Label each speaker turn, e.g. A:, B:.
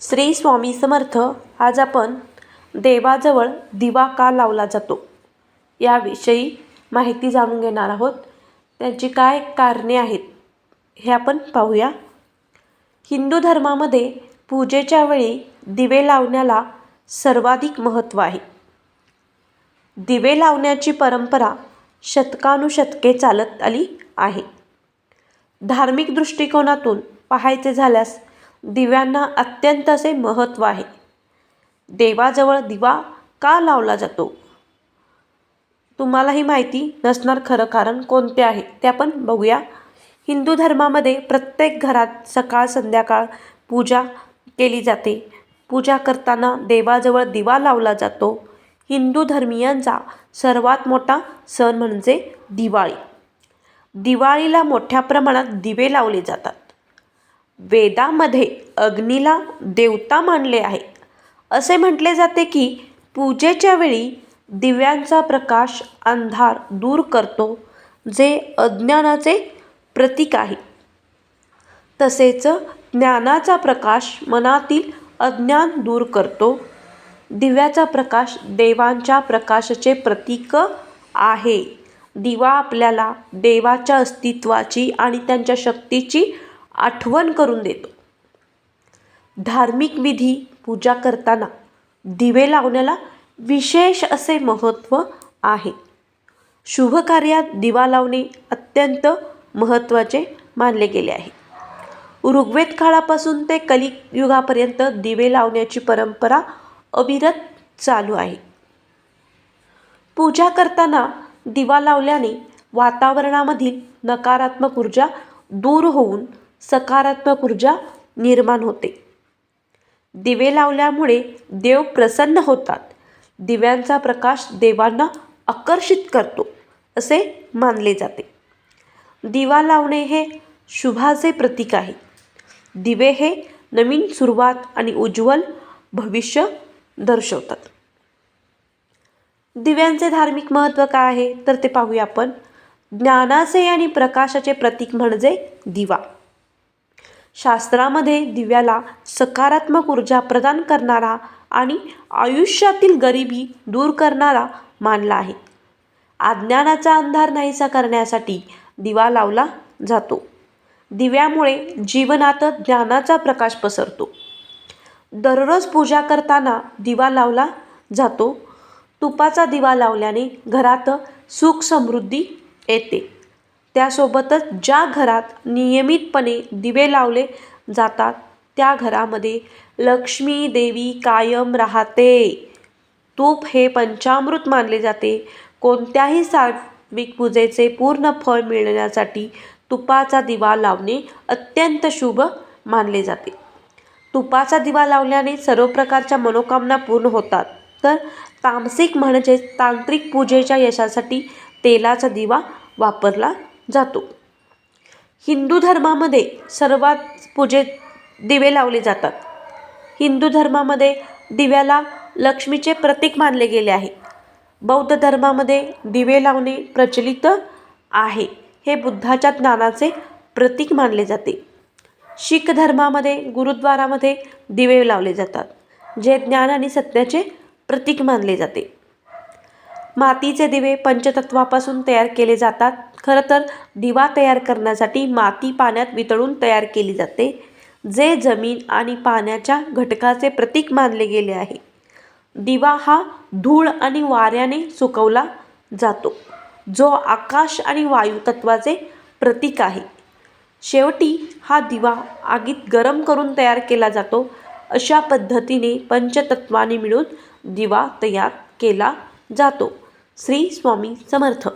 A: श्री स्वामी समर्थ आज आपण देवाजवळ दिवा का लावला जातो? याविषयी माहिती जाणून घेणार आहोत. त्याची काय कारणे आहेत हे आपण पाहूया. हिंदू धर्मामध्ये पूजेच्या वेळी दिवे लावण्याला सर्वाधिक महत्त्व आहे. दिवे लावण्याची परंपरा शतकानुशतके चालत आली आहे. धार्मिक दृष्टिकोनातून पाहायचे झाल्यास दिव्यांना अत्यंत असे महत्त्व आहे. देवाजवळ दिवा का लावला जातो? तुम्हालाही माहिती नसणार खरं कारण कोणते आहे ते आपण बघूया. हिंदू धर्मामध्ये प्रत्येक घरात सकाळ संध्याकाळ पूजा केली जाते. पूजा करताना देवाजवळ दिवा लावला जातो. हिंदू धर्मीयांचा सर्वात मोठा सण म्हणजे दिवाळी. दिवाळीला मोठ्या प्रमाणात दिवे लावले जातात. वेदामध्ये अग्नीला देवता मानले आहे. असे म्हटले जाते की पूजेच्या वेळी दिव्यांचा प्रकाश अंधार दूर करतो जे अज्ञानाचे प्रतीक आहे. तसेच ज्ञानाचा प्रकाश मनातील अज्ञान दूर करतो. दिव्याचा प्रकाश देवांच्या प्रकाशाचे प्रतीक आहे. दिवा आपल्याला देवाच्या अस्तित्वाची आणि त्यांच्या शक्तीची आठवण करून देतो. धार्मिक विधी पूजा करताना दिवे लावण्याला विशेष असे महत्त्व आहे. शुभ कार्यात दिवा लावणे अत्यंत महत्त्वाचे मानले गेले आहे. ऋग्वेद काळापासून ते कलियुगापर्यंत दिवे लावण्याची परंपरा अविरत चालू आहे. पूजा करताना दिवा लावल्याने वातावरणामधील नकारात्मक ऊर्जा दूर होऊन सकारात्मक ऊर्जा निर्माण होते. दिवे लावल्यामुळे देव प्रसन्न होतात. दिव्यांचा प्रकाश देवांना आकर्षित करतो असे मानले जाते. दिवा लावणे हे शुभाचे प्रतीक आहे. दिवे हे नवीन सुरुवात आणि उज्ज्वल भविष्य दर्शवतात. दिव्यांचे धार्मिक महत्त्व काय आहे? तर ते पाहूया आपण. ज्ञानाचे आणि प्रकाशाचे प्रतीक म्हणजे दिवा. शास्त्रामध्ये दिव्याला सकारात्मक ऊर्जा प्रदान करणारा आणि आयुष्यातील गरिबी दूर करणारा मानला आहे. अज्ञानाचा अंधार नाहीसा करण्यासाठी दिवा लावला जातो. दिव्यामुळे जीवनात ज्ञानाचा प्रकाश पसरतो. दररोज पूजा करताना दिवा लावला जातो. तुपाचा दिवा लावल्याने घरात सुख समृद्धी येते. त्यासोबतच ज्या घरात नियमितपणे दिवे लावले जातात त्या घरामध्ये लक्ष्मी देवी कायम राहते. तूप हे पंचामृत मानले जाते. कोणत्याही सात्विक पूजेचे पूर्ण फळ मिळण्यासाठी तुपाचा दिवा लावणे अत्यंत शुभ मानले जाते. तुपाचा दिवा लावल्याने सर्व प्रकारच्या मनोकामना पूर्ण होतात. तर तामसिक म्हणजेच तांत्रिक पूजेच्या यशासाठी तेलाचा दिवा वापरला जातो. हिंदू धर्मामध्ये सर्वात पूजेत दिवे लावले जातात. हिंदू धर्मामध्ये दिव्याला लक्ष्मीचे प्रतीक मानले गेले आहे. बौद्ध धर्मामध्ये दिवे लावणे प्रचलित आहे. हे बुद्धाच्या ज्ञानाचे प्रतीक मानले जाते. शीख धर्मामध्ये गुरुद्वारामध्ये दिवे लावले जातात जे ज्ञान आणि सत्याचे प्रतीक मानले जाते. मातीचे दिवे पंचतत्वापासून तयार केले जातात. खरं तर दिवा तयार करण्यासाठी माती पाण्यात वितळून तयार केली जाते जे जमीन आणि पाण्याच्या घटकाचे प्रतीक मानले गेले आहे. दिवा हा धूळ आणि वाऱ्याने सुकवला जातो जो आकाश आणि वायू तत्वाचे प्रतीक आहे. शेवटी हा दिवा आगीत गरम करून तयार केला जातो. अशा पद्धतीने पंचतत्वाने मिळून दिवा तयार केला जातो. श्री स्वामी समर्थ.